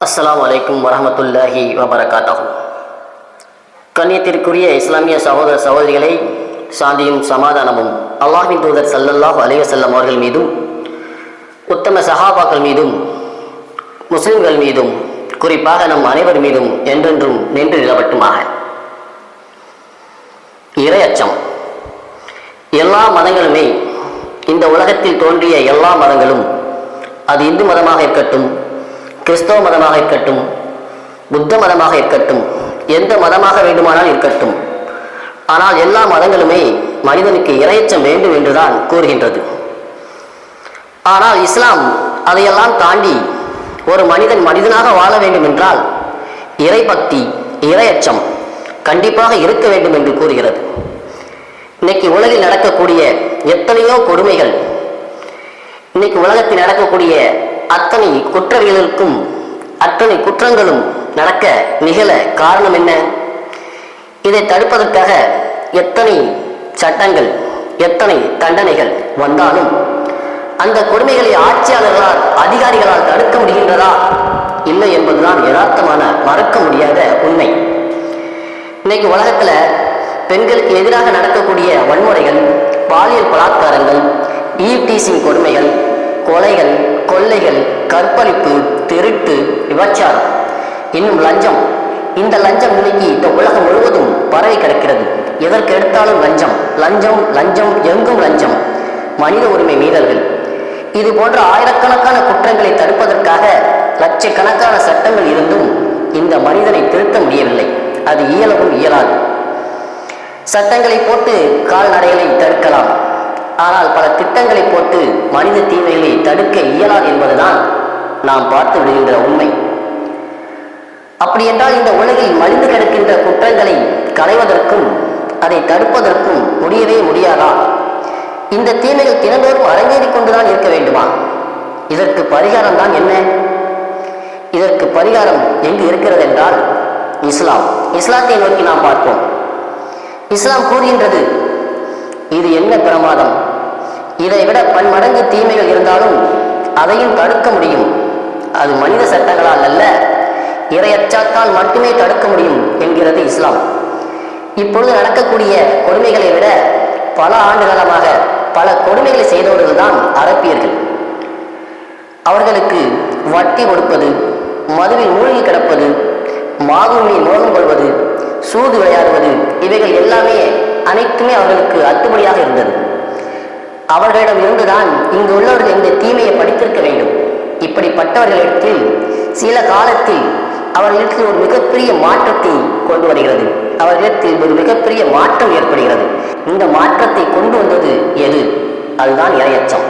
அஸ்லாம் வலைக்கும் வரமத்துல்லாஹி வபரகாத்தஹு கண்ணியத்திற்குரிய இஸ்லாமிய சகோதர சகோதரிகளை சாந்தியும் சமாதானமும் அல்லாஹின் தூதர் சல்லல்லாஹ் அலைஹி வஸல்லம் அவர்கள் மீதும் உத்தம சஹாபாக்கள் மீதும் முஸ்லிம்கள் மீதும் குறிப்பாக நம் அனைவர் மீதும் என்றென்றும் நின்று நிலவட்டுமாக. இரையச்சம் எல்லா மதங்களுமே இந்த உலகத்தில் தோன்றிய எல்லா மதங்களும் அது இந்து மதமாக இருக்கட்டும் கிறிஸ்தவ மதமாக இருக்கட்டும் புத்த மதமாக இருக்கட்டும் எந்த மதமாக வேண்டுமானால் இருக்கட்டும். ஆனால் எல்லா மதங்களுமே மனிதனுக்கு இறையச்சம் வேண்டும் என்றுதான் கூறுகின்றது. ஆனால் இஸ்லாம் அதையெல்லாம் தாண்டி ஒரு மனிதன் மனிதனாக வாழ வேண்டும் என்றால் இறைபக்தி இறையச்சம் கண்டிப்பாக இருக்க வேண்டும் என்று கூறுகிறது. இன்னைக்கு உலகில் நடக்கக்கூடிய எத்தனையோ கொடுமைகள் இன்னைக்கு உலகத்தில் நடக்கக்கூடிய அத்தனை குற்றவியலுக்கும் அத்தனை குற்றங்களும் நடக்க நிகழ காரணம் என்ன? இதை தடுப்பதற்காக எத்தனை சட்டங்கள் எத்தனை தண்டனைகள் வந்தாலும் அந்த கொடுமைகளை ஆட்சியாளர்களால் அதிகாரிகளால் தடுக்க முடிகின்றதா? இல்லை என்பதுதான் யதார்த்தமான மறக்க முடியாத உண்மை. இன்னைக்கு உலகத்தில் பெண்களுக்கு எதிராக நடக்கக்கூடிய வன்முறைகள் பாலியல் பலாத்காரங்கள் ஈவ்டீசிங் கொடுமைகள் கொலைகள் கொள்ளைகள் கற்பழிப்பு திருட்டு விபச்சாரம். இன்னும் லஞ்சம். இந்த லஞ்சம் இன்னைக்கு இந்த உலகம் முழுவதும் பரவி கிடக்கிறது. எதற்கு எடுத்தாலும் லஞ்சம். லஞ்சம் லஞ்சம் எங்கும் லஞ்சம். மனித உரிமை மீறல்கள். இது போன்ற ஆயிரக்கணக்கான குற்றங்களை தடுப்பதற்காக லட்சக்கணக்கான சட்டங்கள் இருந்தும் இந்த மனிதனை திருத்த முடியவில்லை. அது இயலவும் இயலாது. சட்டங்களை போட்டு கால்நடைகளை தடுக்கலாம். ஆனால் பல திட்டங்களை போட்டு மனித தீமைகளை தடுக்க இயலாது என்பதுதான் நாம் பார்த்து விடுகின்ற உண்மை. அப்படி என்றால் இந்த உலகில் மலிந்து கிடக்கின்ற குற்றங்களை களைவதற்கும் அதை தடுப்பதற்கும் முடியவே முடியாதா? இந்த தீமைகள் தினந்தோறும் அரங்கேறி கொண்டுதான் இருக்க வேண்டுமா? இதற்கு பரிகாரம் தான் என்ன? இதற்கு பரிகாரம் எங்கு இருக்கிறது என்றால் இஸ்லாம். இஸ்லாத்தை நோக்கி நாம் பார்ப்போம். இஸ்லாம் கூறுகின்றது இது என்ன பிரமாதம்? இதை விட பன்மடங்கு தீமைகள் இருந்தாலும் அதையும் தடுக்க முடியும். அது மனித சட்டங்களால் அல்ல இரையச்சாத்தால் மட்டுமே தடுக்க முடியும் என்கிறது இஸ்லாம். இப்பொழுது நடக்கக்கூடிய கொடுமைகளை விட பல ஆண்டு காலமாக பல கொடுமைகளை செய்தவர்கள் தான் அரப்பியர்கள் அவர்களுக்கு வட்டி கொடுப்பது மதுவில் மூழ்கி கிடப்பது மாதுமையை மோகம் கொள்வது சூது விளையாடுவது இவைகள் எல்லாமே அனைத்துமே அவர்களுக்கு அத்துபடியாக இருந்தது. அவர்களிடம் இருந்துதான் இங்கு உள்ளவர்கள் இந்த தீமையை படித்திருக்க வேண்டும். இப்படிப்பட்டவர்களிடத்தில் சில காலத்தில் அவர்களிடத்தில் ஒரு மிகப்பெரிய மாற்றத்தை கொண்டு வருகிறது. அவர்களிடத்தில் ஒரு மிகப்பெரிய மாற்றம் ஏற்படுகிறது. இந்த மாற்றத்தை கொண்டு வந்தது எது? அதுதான் இரையச்சம்.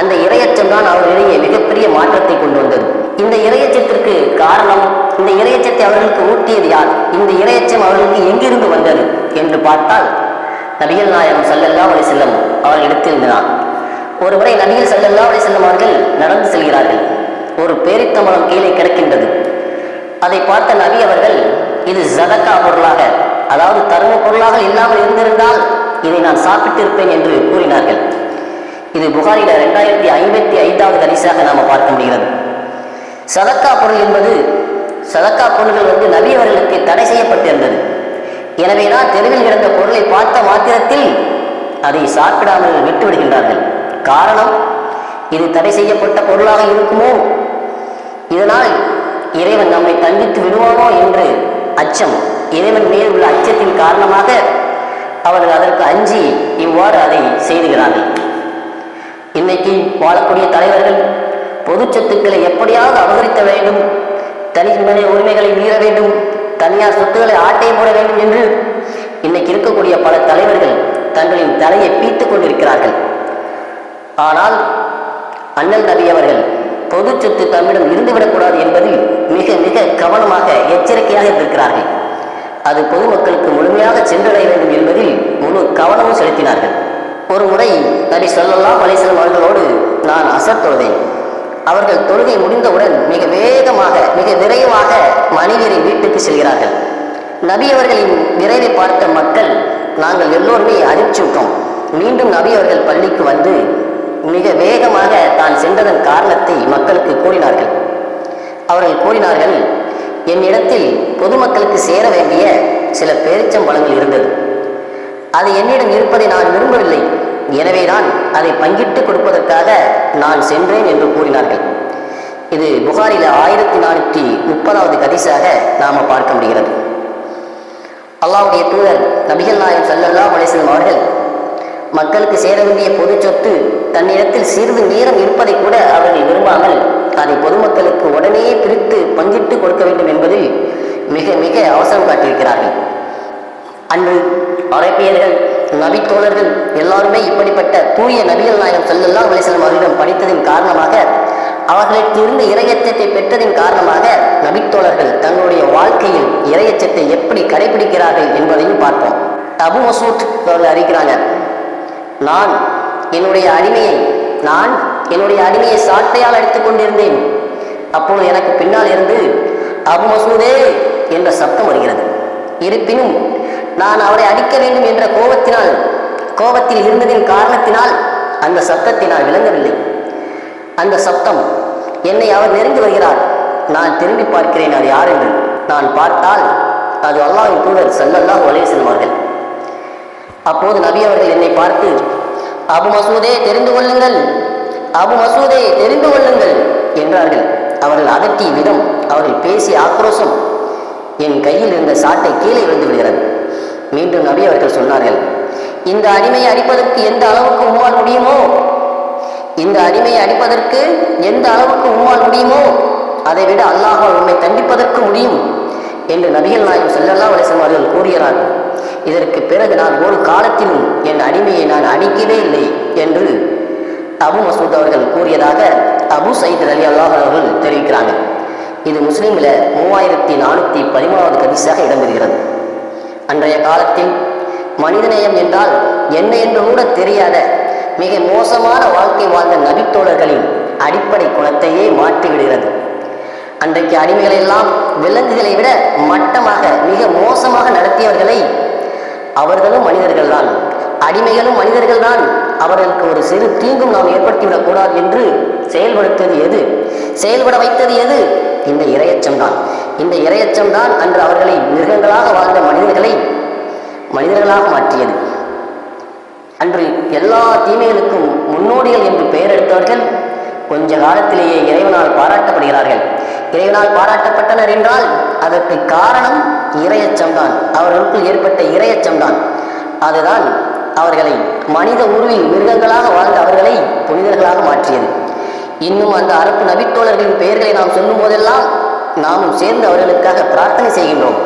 அந்த இரையச்சம் தான் அவர்களிடையே மிகப்பெரிய மாற்றத்தை கொண்டு வந்தது. இந்த இரையச்சத்திற்கு காரணம் இந்த இரையச்சத்தை அவர்களுக்கு ஊட்டியது யார்? இந்த இரையச்சம் அவர்களுக்கு எங்கிருந்து வந்தது என்று பார்த்தால் நபிகள் நாயகம் சல்லல்லா அலி செல்லம் அவர்களிடத்திருந்தான் ஒரு முறை நபிகள் சல்லல்லா அலி செல்லம் அவர்கள் நடந்து செல்கிறார்கள். ஒரு பேரித்தமலம் கீழே கிடக்கின்றது. அதை பார்த்த நபி அவர்கள் இது ஜதக்கா பொருளாக அதாவது தரும பொருளாக இல்லாமல் இருந்திருந்தால் இதை நான் சாப்பிட்டிருப்பேன் என்று கூறினார்கள். இது புகாரில ரெண்டாயிரத்தி ஐம்பத்தி ஐந்தாவது அரிசாக நாம பார்க்க முடிகிறது. சதக்கா பொருள் என்பது சதக்கா பொருள்கள் வந்து நபி அவர்களுக்கு தடை செய்யப்பட்டிருந்தது. எனவேதான் தெருவில் கிடந்த பொருளை பார்த்த மாத்திரத்தில் அதை சாப்பிடாமல் விட்டு விடுகின்றார்கள் காரணம் இது தடை செய்யப்பட்ட பொருளாக இருக்குமோ? இதனால் இறைவன் நம்மை தண்டித்து விடுவானோ என்று அச்சம் இறைவன் மேல் உள்ள அச்சத்தின் காரணமாக அவர்கள் அதற்கு அஞ்சி இவ்வாறு அதை செய்துகிறார்கள். இன்னைக்கு வாழக்கூடிய தலைவர்கள் பொது சொத்துக்களை எப்படியாவது அபகரித்த வேண்டும் தனி உரிமைகளை மீற வேண்டும் தனியார் சொத்துக்களை ஆட்டை போட வேண்டும் என்று இன்னைக்கு இருக்கக்கூடிய பல தலைவர்கள் தங்களின் தலையை பீத்துக் கொண்டிருக்கிறார்கள். ஆனால் அண்ணல் நபி அவர்கள் பொது சொத்து தம்மிடம் இருந்துவிடக்கூடாது என்பதில் மிக மிக கவனமாக எச்சரிக்கையாக இருந்திருக்கிறார்கள். அது பொதுமக்களுக்கு முழுமையாக சென்றடைய வேண்டும் என்பதில் முழு கவனமும் செலுத்தினார்கள். ஒரு முறை நபி சொல்லலாம் அலிஸ்லாம் அவர்களோடு நான் அசர் தொழுதேன். அவர்கள் தொழுகை முடிந்தவுடன் மிக வேகமாக மிக விரைவாக மனைவியரின் வீட்டுக்கு செல்கிறார்கள். நபி அவர்களின் விரைவை பார்த்த மக்கள் நாங்கள் எல்லோருமே அதிர்ச்சிவிட்டோம் மீண்டும் நபி அவர்கள் பள்ளிக்கு வந்து மிக வேகமாக தான் சென்றதன் காரணத்தை மக்களுக்கு கூறினார்கள். அவர்கள் கூறினார்கள் என்னிடத்தில் பொதுமக்களுக்கு சேர வேண்டிய சில பேரிச்சம்பழங்கள் இருந்தது. அது என்னிடம் இருப்பதை நான் விரும்பவில்லை. எனவேதான் அதை பங்கிட்டு கொடுப்பதற்காக நான் சென்றேன் என்று கூறினார்கள். இது புகாரில ஆயிரத்தி நானூற்றி முப்பதாவது கதிசாக நாம பார்க்க முடிகிறது. அல்லாவுடைய தூதர் நபிகள் நாயகம் சல்லல்லா அலிஸ்லம் அவர்கள் மக்களுக்கு சேர வேண்டிய பொது சொத்து தன்னிடத்தில் சிறிது நேரம் இருப்பதை கூட அவர்கள் விரும்பாமல் அதை பொதுமக்களுக்கு உடனே பிரித்து பங்கிட்டு கொடுக்க வேண்டும் என்பதில் மிக மிக அவசரம் காட்டியிருக்கிறார்கள். அன்று அரேபியர்கள் நபித்தோழர்கள் எல்லாருமே இப்படிப்பட்ட தூய நபிகள் நாயகம் செல்லல்லா அலிஸ்லாம் அவர்களிடம் படித்ததின் காரணமாக அவர்களுக்கு இருந்த இரையச்சத்தை பெற்றதின் காரணமாக நபித்தோழர்கள் தங்களுடைய வாழ்க்கையில் இரையச்சத்தை எப்படி கடைபிடிக்கிறார்கள் என்பதையும் பார்ப்போம். அபு மசூத் அவர்கள் அறிகிறாங்க நான் என்னுடைய அடிமையை நான் என்னுடைய அடிமையை சாட்டையால் அடித்துக் கொண்டிருந்தேன். அப்போது எனக்கு பின்னால் இருந்து அபு மசூதே என்ற சப்தம் வருகிறது. இருப்பினும் நான் அவரை அடிக்க வேண்டும் என்ற கோபத்தினால் கோபத்தில் இருந்ததின் காரணத்தினால் அந்த சத்தத்தை நான் விளங்கவில்லை. அந்த சப்தம் என்னை அவர் நெருங்கி வருகிறார். நான் திரும்பி பார்க்கிறேன் அது யார் என்று. நான் பார்த்தால் அது அல்லாவின் தூதர் சல்லல்லாஹு அலைஹி செல்வார்கள் அப்போது நபி அவர்கள் என்னை பார்த்து அபு மசூதே தெரிந்து கொள்ளுங்கள். அபு மசூதே தெரிந்து கொள்ளுங்கள் என்றார்கள். அவர்கள் அதட்டிய விதம் அவர்கள் பேசிய ஆக்ரோஷம் என் கையில் இருந்த சாட்டை கீழே விழுந்து விடுகிறது. மீண்டும் நபி அவர்கள் சொன்னார்கள் இந்த அடிமையை அடிப்பதற்கு எந்த அளவுக்கு உம்மால் முடியுமோ? இந்த அடிமையை அடிப்பதற்கு எந்த அளவுக்கு உம்மால் முடியுமோ? அதை விட அல்லாஹ் உண்மை தண்டிப்பதற்கு முடியும் என்று நபிகள் நாயகம் செல்லல்லா வலிசம் அவர்கள் கூறுகிறார்கள். இதற்கு பிறகு நான் ஒரு காலத்திலும் என் அடிமையை நான் அடிக்கவே இல்லை என்று அபு மசூத் அவர்கள் கூறியதாக அபு சயித் அலி அல்லாஹ் அவர்கள் தெரிவிக்கிறாங்க. இது முஸ்லீமில் மூவாயிரத்தி நானூற்றி பதிமூணாவது கதிசாக இடம்பெறுகிறது. அன்றைய காலத்தில் மனிதநேயம் என்றால் என்ன என்று கூட தெரியாத மிக மோசமான வாழ்க்கை வாழ்ந்த நபித்தோழர்களின் அடிப்படை குணத்தையே மாற்றிவிடுகிறது. அன்றைக்கு அடிமைகளை எல்லாம் விலங்குகளை விட மட்டமாக மிக மோசமாக நடத்தியவர்களை அவர்களும் மனிதர்கள்தான். அடிமைகளும் மனிதர்கள்தான். அவர்களுக்கு ஒரு சிறு தீங்கும் நாம் ஏற்படுத்திவிடக் கூடாது என்று செயல்படுத்தது எது? செயல்பட வைத்தது எது? இந்த இரையச்சம்தான் இந்த இரையச்சம் தான் அன்று அவர்களை மிருகங்களாக வாழ்ந்த மனிதர்களை மனிதர்களாக மாற்றியது. அன்று எல்லா தீமைகளுக்கும் முன்னோடிகள் என்று பெயர் எடுத்தவர்கள் கொஞ்ச காலத்திலேயே இறைவனால் பாராட்டப்படுகிறார்கள். இறைவனால் பாராட்டப்பட்டனர் என்றால் அதற்கு காரணம் இரையச்சம்தான் அவர்களுக்குள் ஏற்பட்ட இரையச்சம்தான் அதுதான் அவர்களை மனித உருவில் மிருகங்களாக வாழ்ந்த அவர்களை புனிதர்களாக மாற்றியது. இன்னும் அந்த அரபு நபித்தோழர்களின் பெயர்களை நாம் சொல்லும் போதெல்லாம் நாமும் சேர்ந்து அவர்களுக்காக பிரார்த்தனை செய்கின்றோம்.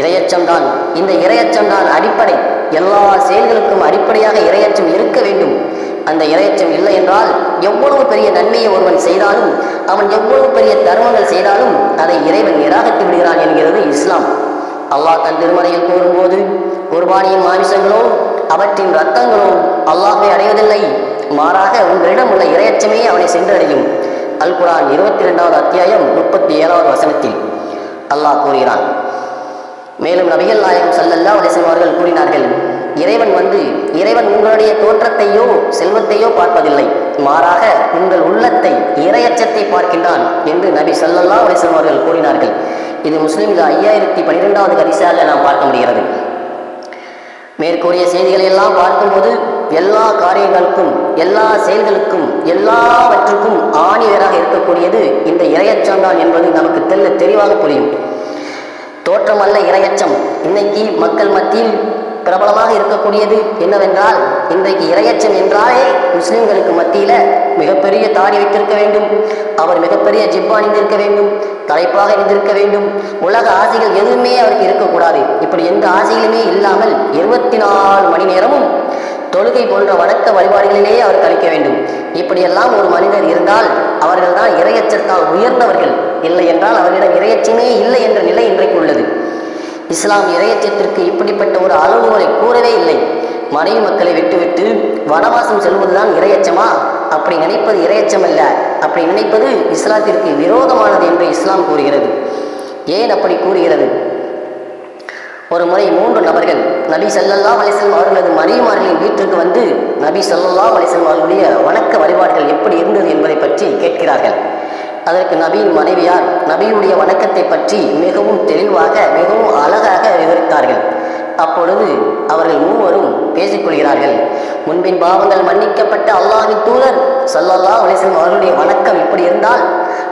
இரையச்சம்தான் இந்த இரையச்சம்தான் அடிப்படை. எல்லா செயல்களுக்கும் அடிப்படையாக இரையச்சம் இருக்க வேண்டும். அந்த இரையச்சம் இல்லை என்றால் எவ்வளவு பெரிய நன்மையை ஒருவன் செய்தாலும் அவன் எவ்வளவு பெரிய தர்மங்கள் செய்தாலும் அதை இறைவன் நிராகத்து விடுகிறான் என்கிறது இஸ்லாம். அல்லாஹ் தன் திருமறையில் கூறும்போது குர்பானியின் மாமிசங்களோ அவற்றின் ரத்தங்களோ அல்லாஹை அடைவதில்லை. மாறாக உங்களிடம் உள்ள இரையச்சமே அவனை சென்றடையும். அல் குரான் இருபத்தி ரெண்டாவது அத்தியாயம் முப்பத்தி ஏழாவது வசனத்தில் அல்லாஹ் கூறுகிறான். மேலும் நபிகள் நாயகம் சல்லல்லா அலிசன் அவர்கள் கூறினார்கள் இறைவன் வந்து இறைவன் உங்களுடைய தோற்றத்தையோ செல்வத்தையோ பார்ப்பதில்லை மாறாக உங்கள் உள்ளத்தை இரையச்சத்தை பார்க்கின்றான் என்று நபி சல்லல்லா அலிசன் அவர்கள் கூறினார்கள். இது முஸ்லிம்ல ஐயாயிரத்தி பன்னிரெண்டாவது கரிசாக நாம் பார்க்க முடிகிறது. மேற்கூறிய செய்திகளை எல்லாம் பார்க்கும்போது எல்லா காரியங்களுக்கும் எல்லா செயல்களுக்கும் எல்லாவற்றுக்கும் ஆணியராக இருக்கக்கூடியது இந்த இரையச்சம்தான் என்பது நமக்கு தெல்ல தெளிவாக புரியும். தோற்றம் அல்ல இரையச்சம். இன்னைக்கு மக்கள் மத்தியில் பிரபலமாக இருக்கக்கூடியது என்னவென்றால் இன்றைக்கு இரையச்சம் என்றாலே முஸ்லிம்களுக்கு மத்தியில மிகப்பெரிய தாடி வைத்திருக்க வேண்டும். அவர் மிகப்பெரிய ஜிப்பா அணிந்திருக்க வேண்டும். தலைப்பாக இருந்திருக்க வேண்டும். உலக ஆசைகள் எதுவுமே அவருக்கு இருக்கக்கூடாது. இப்படி எந்த ஆசைகளுமே இல்லாமல் இருபத்தி நாலு மணி நேரமும் தொழுகை போன்ற வணக்க வழிபாடுகளிலேயே அவர் கழிக்க வேண்டும். இப்படியெல்லாம் ஒரு மனிதர் இருந்தால் அவர்கள் தான் இரையச்சத்தால் உயர்ந்தவர்கள். இல்லை என்றால் அவர்களிடம் இரையச்சமே இல்லை என்ற நிலை இன்றைக்கு உள்ளது. இஸ்லாம் இறையத்திற்கு இப்படிப்பட்ட ஒரு அளவுகளை கூறவே இல்லை. மனைவி மக்களை விட்டுவிட்டு வனவாசம் செல்வதுதான் இரையச்சமா அப்படி நினைப்பது இரையச்சம் அல்ல அப்படி நினைப்பது இஸ்லாத்திற்கு விரோதமானது என்று இஸ்லாம் கூறுகிறது. ஏன் அப்படி கூறுகிறது? ஒரு முறை மூன்று நபர்கள் நபி சல்லல்லா அலிஸ்லாம் அவர்களது மனைவிமார்களின் வீட்டிற்கு வந்து நபி சல்லல்லா அலிஸ்லாம் அவர்களுடைய வணக்க வழிபாடுகள் எப்படி இருந்தது என்பதை பற்றி கேட்கிறார்கள். அதற்கு நபியின் மனைவியார் நபியுடைய வணக்கத்தை பற்றி மிகவும் தெளிவாக மிகவும் அழகாக அப்பொழுது அவர்கள் மூவரும் பேசிக்கொள்கிறார்கள். முன்பின் பாவங்கள் மன்னிக்கப்பட்ட அல்லாஹின் தூதர் சொல்லல்லா அலிஸ்லம் அவர்களுடைய வணக்கம் இப்படி இருந்தால்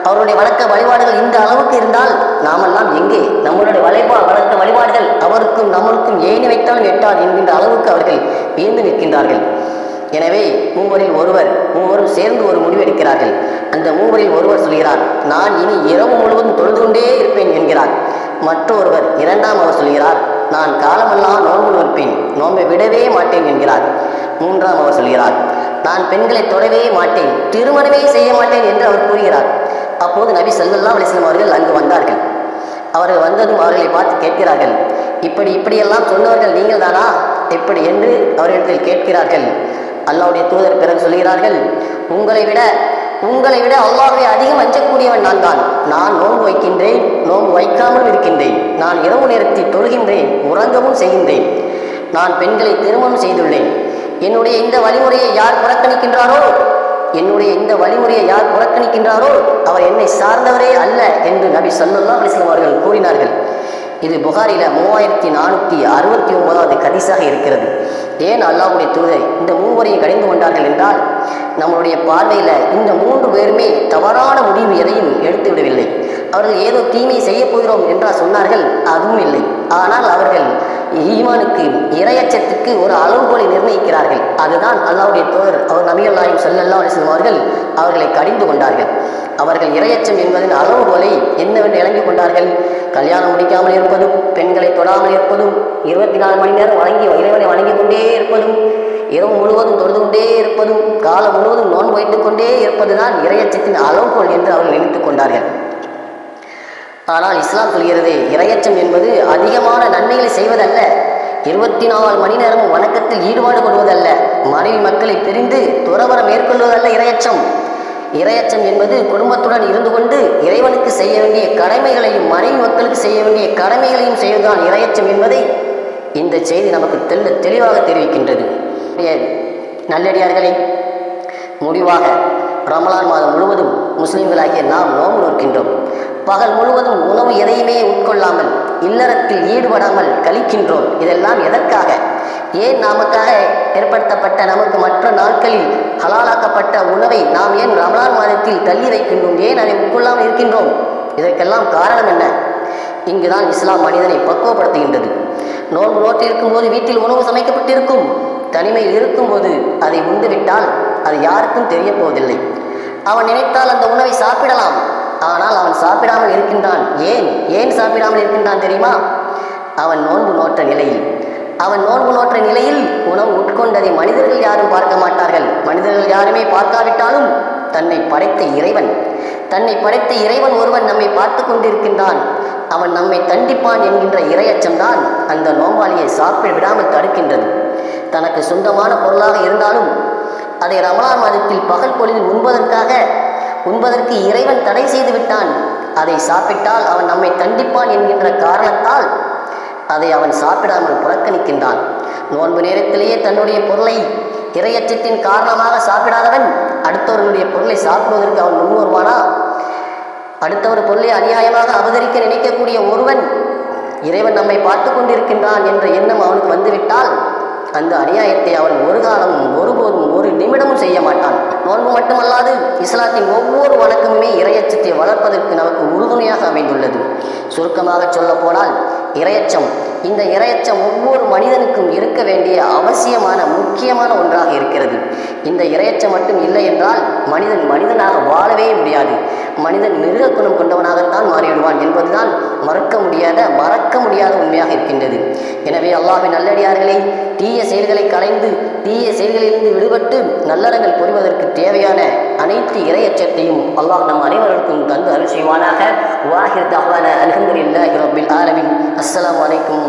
அவருடைய வழக்க வழிபாடுகள் இந்த அளவுக்கு இருந்தால் நாமெல்லாம் எங்கே? நம்மளுடைய வழிபா வழக்க வழிபாடுகள் அவருக்கும் நம்மளுக்கும் ஏணி வைத்தாலும் எட்டாது என்கின்ற அளவுக்கு அவர்கள் வியந்து நிற்கின்றார்கள். எனவே மூவரில் ஒருவர் மூவரும் சேர்ந்து ஒரு முடிவெடுக்கிறார்கள் அந்த மூவரில் ஒருவர் சொல்கிறார் நான் இனி இரவு மற்றொருவர் இரண்டாம் அவர் சொல்கிறார் நான் காலமெல்லாம் நோன்பு நோற்பேன் நோன்பை விடவே மாட்டேன் என்கிறார். மூன்றாம் அவர் சொல்கிறார் நான் பெண்களை தொடவே மாட்டேன் திருமணமே செய்ய மாட்டேன் என்று அவர் கூறுகிறார். அப்போது நபி சல்லல்லா அலிஸ்லாம் அவர்கள் அங்கு வந்தார்கள். அவர்கள் வந்ததும் அவர்களை பார்த்து கேட்கிறார்கள் இப்படி இப்படியெல்லாம் சொன்னவர்கள் நீங்கள் தானா எப்படி? என்று அவர்களிடத்தில் கேட்கிறார்கள். அல்லாவுடைய தூதர் பிறகு சொல்கிறார்கள் உங்களை விட உங்களை விட அல்லாஹ்வை அதிகம் அஞ்சக்கூடியவன் நான் தான். நான் நோன்பு வைக்கின்றேன் நோன்பு வைக்காமலும் இருக்கின்றேன். நான் இரவு நேரத்தில் தொழுகின்றேன் உறங்கவும் செய்கின்றேன். நான் பெண்களை திருமணம் செய்துள்ளேன். என்னுடைய இந்த வழிமுறையை யார் புறக்கணிக்கின்றாரோ? என்னுடைய இந்த வழிமுறையை யார் புறக்கணிக்கின்றாரோ? அவர் என்னை சார்ந்தவரே அல்ல என்று நபி சல்லல்லா அலிஸ்லாம் அவர்கள் கூறினார்கள். இது புகாரில மூவாயிரத்தி நானூற்றி அறுபத்தி ஒன்பதாவது கதிசாக இருக்கிறது. ஏன் அல்லாவுடைய தூதர் இந்த மூவரையும் கடிந்து கொண்டார்கள் என்றால் நம்மளுடைய பார்வையில் இந்த மூன்று பேருமே தவறான முடிவு எதையும் எடுத்து விடவில்லை. அவர்கள் ஏதோ தீமை செய்ய போகிறோம் என்றால் சொன்னார்கள் அதுவும் இல்லை. ஆனால் அவர்கள் ஈமானுக்கு இரையச்சத்துக்கு ஒரு அளவுகோலை நிர்ணயிக்கிறார்கள். அதுதான் அல்லாவுடைய தோழர் அவர் நபிகள் நாயும் சொல்லல்லா அவர்கள் அவர்களை கடிந்து கொண்டார்கள். அவர்கள் இரையச்சம் என்பதன் அளவுகோலை என்னவென்று இறங்கிக் கொண்டார்கள். கல்யாணம் முடிக்காமல் இருப்பதும் பெண்களை தொடாமல் இருப்பதும் இருபத்தி நாலு மணி நேரம் வணங்கி இறைவனை வணங்கி கொண்டே இருப்பதும் இரவு முழுவதும் தொழுது கொண்டே இருப்பதும் காலம் முழுவதும் நோன் வைத்துக் கொண்டே இருப்பதுதான் இரையச்சத்தின் அளவுகோல் என்று அவர்கள் நினைத்துக் கொண்டார்கள். ஆனால் இஸ்லாம் சொல்கிறது இரையச்சம் என்பது அதிகமான நன்மைகளை செய்வதல்ல இருபத்தி நாலு மணி நேரமும் வணக்கத்தில் ஈடுபாடு கொள்வதல்ல மனைவி மக்களை பிரிந்து துறவரம் மேற்கொள்வதல்ல இரையச்சம் இரையச்சம் என்பது குடும்பத்துடன் இருந்து கொண்டு இறைவனுக்கு செய்ய வேண்டிய கடமைகளையும் மனைவி மக்களுக்கு செய்ய வேண்டிய கடமைகளையும் செய்வதுதான் இரையச்சம் என்பதை இந்த செய்தி நமக்கு தெல்ல தெளிவாக தெரிவிக்கின்றது. நல்லடியார்களை முடிவாக ரமலான் மாதம் முழுவதும் முஸ்லிம்களாகிய நாம் நோம்பு நோக்கின்றோம். பகல் முழுவதும் உணவு எதையுமே உட்கொள்ளாமல் இல்லறத்தில் ஈடுபடாமல் கழிக்கின்றோம். இதெல்லாம் எதற்காக? ஏன் நமக்காக ஏற்படுத்தப்பட்ட நமக்கு மற்ற நாட்களில் ஹலாலாக்கப்பட்ட உணவை நாம் ஏன் ரமலான் மாதத்தில் தள்ளி வைக்கின்றோம்? ஏன் அதை உட்கொள்ளாமல் இருக்கின்றோம்? இதற்கெல்லாம் காரணம் என்ன? இங்குதான் இஸ்லாம் மனிதனை பக்குவப்படுத்துகின்றது. நோன்பு நோட்டு இருக்கும்போது வீட்டில் உணவு சமைக்கப்பட்டிருக்கும். தனிமையில் இருக்கும்போது அதை உண்டுவிட்டால் அது யாருக்கும் தெரிய போவதில்லை அவன் நினைத்தால் அந்த உணவை சாப்பிடலாம். ஆனால் அவன் சாப்பிடாமல் இருக்கின்றான். ஏன்? ஏன் சாப்பிடாமல் இருக்கின்றான் தெரியுமா? அவன் நோன்பு நோற்ற நிலையில். அவன் நோன்பு நோற்ற நிலையில் உணவு உட்கொண்டதை மனிதர்கள் யாரும் பார்க்க மாட்டார்கள். மனிதர்கள் யாருமே பார்க்காவிட்டாலும் தன்னை படைத்த இறைவன். தன்னை படைத்த இறைவன் ஒருவன் நம்மை பார்த்து கொண்டிருக்கின்றான். அவன் நம்மை தண்டிப்பான் என்கின்ற இரையச்சம்தான் அந்த நோம்பாளியை சாப்பிட விடாமல் தடுக்கின்றது. தனக்கு சொந்தமான பொருளாக இருந்தாலும் அதை ரமலான் மாதத்தில் பகல் பொழுதில் உண்பதற்காக உண்பதற்கு இறைவன் தடை செய்து விட்டான். அதை சாப்பிட்டால் அவன் நம்மை தண்டிப்பான் என்கின்ற காரணத்தால் அதை அவன் சாப்பிடாமல் புறக்கணிக்கின்றான். நோன்பு நேரத்திலேயே தன்னுடைய பொருளை இரையச்சத்தின் காரணமாக சாப்பிடாதவன் அடுத்தவர்களுடைய பொருளை சாப்பிடுவதற்கு அவன் முன்வருவானா அடுத்தவர் பொருளை அநியாயமாக அவதரிக்க நினைக்கக்கூடிய ஒருவன் இறைவன் நம்மை பார்த்து கொண்டிருக்கின்றான் என்ற எண்ணம் அவனுக்கு வந்துவிட்டால் அந்த அநியாயத்தை அவன் ஒரு காலமும் ஒருபோதும் ஒரு நிமிடமும் செய்ய மாட்டான். நோன்பு மட்டுமல்லாது இஸ்லாத்தின் ஒவ்வொரு வழக்கமுமே இரையச்சத்தை வளர்ப்பதற்கு நமக்கு உறுதுணையாக அமைந்துள்ளது. சுருக்கமாக சொல்ல போனால் இரையச்சம் இந்த இரையச்சம் ஒவ்வொரு மனிதனுக்கும் இருக்க வேண்டிய அவசியமான முக்கியமான ஒன்றாக இருக்கிறது. இந்த இரையச்சம் மட்டும் இல்லை என்றால் மனிதன் மனிதனாக வாழவே முடியாது. மனிதன் மிருக குணம் கொண்டவனாகத்தான் மாறிவிடுவான் என்பதுதான் மறக்க முடியாத மறக்க முடியாத உண்மையாக இருக்கின்றது. எனவே அல்லாஹின் நல்லடியார்களை தீய செயல்களை களைந்து தீய செயல்களிலிருந்து விடுபட்டு நல்லறங்கள் புரிவதற்கு தேவையான அனைத்து இரையச்சத்தையும் அல்லாஹ் நம் அனைவருக்கும் தந்து அருள் செய்வானாக. வாஹிர் தஹ்வான அல்ஹம்துலில்லாஹி ரப்பில் ஆலமீன். அஸ்ஸலாமு அலைக்கும்